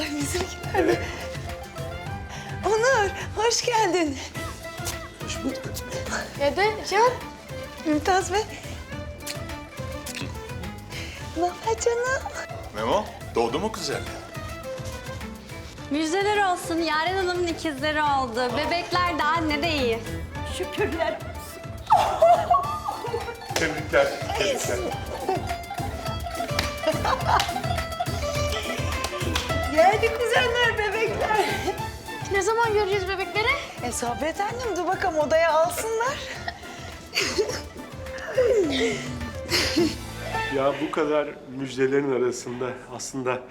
Ay bizimkiler de. Onur, hoş geldin. Hoş bulduk. Dede, Can. Mümtaz Bey. Ne haber canım? Memo, doğdu mu güzel? Müjdeler olsun. Yaren Hanım'ın ikizleri oldu. Bebekler de anne de iyi. Şükürler. Tebrikler. Tebrikler. Geldi kuzenler, bebekler. Ne zaman göreceğiz bebekleri? E sabret annem, dur bakalım odaya alsınlar. Ya bu kadar müjdelerin arasında aslında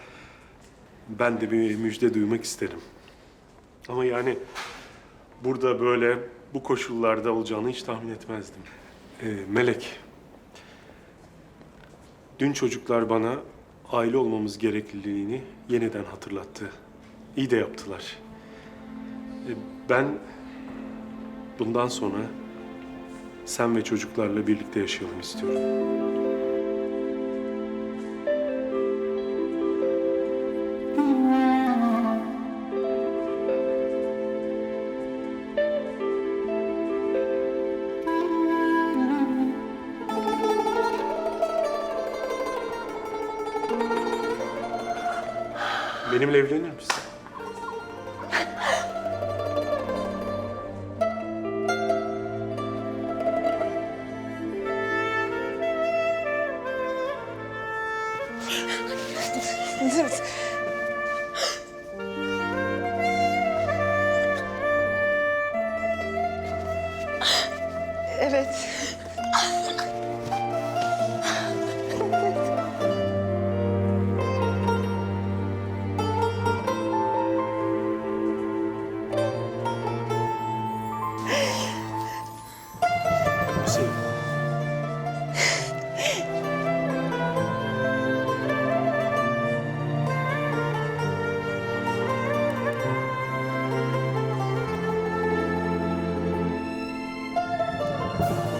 ben de bir müjde duymak isterim. Ama yani burada böyle bu koşullarda olacağını hiç tahmin etmezdim. Ee, Melek, dün çocuklar bana aile olmamız gerekliliğini yeniden hatırlattı. İyi de yaptılar. Ee, ben bundan sonra sen ve çocuklarla birlikte yaşayalım istiyorum. Benimle evlenir misin? Evet. you